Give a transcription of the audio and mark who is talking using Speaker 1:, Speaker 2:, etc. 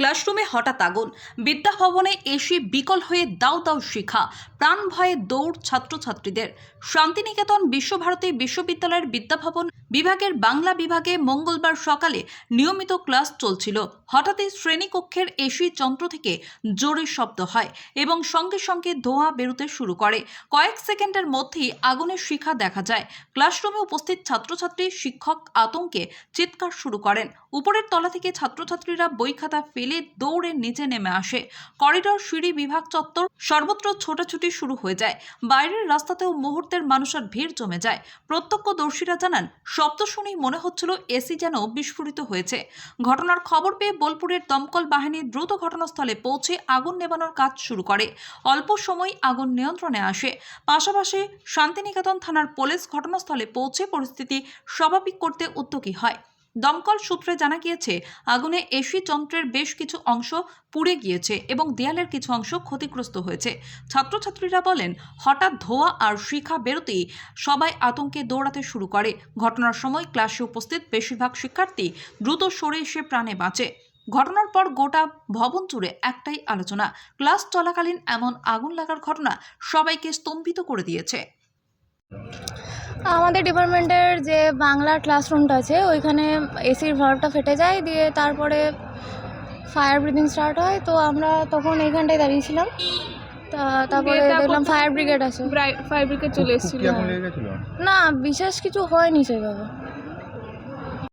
Speaker 1: ক্লাসরুমে হঠাৎ আগুন। বিদ্যাভবনে এসে বিকল হয়ে দাও দাও শিখা। প্রাণ ভয়ে দৌড় ছাত্রছাত্রীদের। শান্তিনিকেতন বিশ্বভারতী বিশ্ববিদ্যালয়ের বিদ্যাভবন বিভাগের বাংলা বিভাগে মঙ্গলবার সকালে নিয়মিত ক্লাস চলছিল। হঠাৎই শ্রেণীকক্ষের এসি যন্ত্র থেকে জোরে শব্দ হয় এবং সঙ্গে সঙ্গে ধোঁয়া বেরোতে শুরু করে। কয়েক সেকেন্ডের মধ্যেই আগুনের শিখা দেখা যায়। ক্লাসরুমে উপস্থিত ছাত্রছাত্রী, শিক্ষক আতঙ্কে চিৎকার শুরু করেন। উপরের তলা থেকে ছাত্রছাত্রীরা বই খাতা ফেলে দৌড়ে নিচে নেমে আসে। করিডর, সিঁড়ি, বিভাগ চত্বর সর্বত্র ছোটাছুটি শুরু হয়ে যায়। বাইরের রাস্তাতেও মুহূর্তের মানুষের ভিড় জমে যায়। প্রত্যক্ষদর্শীরা জানান শব্দ শুনেই মনে হচ্ছিল এসি যেন বিস্ফোরিত হয়েছে। ঘটনার খবর পেয়ে বোলপুরের দমকল বাহিনী দ্রুত ঘটনাস্থলে পৌঁছে আগুন নেবানোর কাজ শুরু করে। অল্প সময় আগুন নিয়ন্ত্রণে আসে। পাশাপাশি শান্তিনিকেতন থানার পুলিশ ঘটনাস্থলে পৌঁছে পরিস্থিতি স্বাভাবিক করতে উদ্যোগী হয়। দমকল সূত্রে জানা গিয়েছে, আগুনে এসি যন্ত্রের বেশ কিছু অংশ পুড়ে গিয়েছে এবং দেয়ালের কিছু অংশ ক্ষতিগ্রস্ত হয়েছে। ছাত্রছাত্রীরা বলেন, হঠাৎ ধোঁয়া আর শিখা বেরোতেই সবাই আতঙ্কে দৌড়াতে শুরু করে। ঘটনার সময় ক্লাসে উপস্থিত বেশিরভাগ শিক্ষার্থী দ্রুত সরে এসে প্রাণে বাঁচে। ঘটনার পর গোটা ভবন জুড়ে একটাই আলোচনা, ক্লাস চলাকালীন এমন আগুন লাগার ঘটনা সবাইকে স্তম্ভিত করে দিয়েছে।
Speaker 2: আমাদের ডিপার্টমেন্টের যে বাংলা ক্লাসরুমটা আছে ওইখানে এসির ভাল্বটা ফেটে যায় দিয়ে তারপরে ফায়ার ব্রিদিং স্টার্ট হয়। তো আমরা তখন এইখানটায় দাঁড়িয়েছিলাম। তা তারপরে দেখলাম ফায়ার ব্রিগেড আছে।
Speaker 3: ফায়ার ব্রিগেড চলে এসেছিল।
Speaker 2: না বিশেষ কিছু হয়নি সেভাবে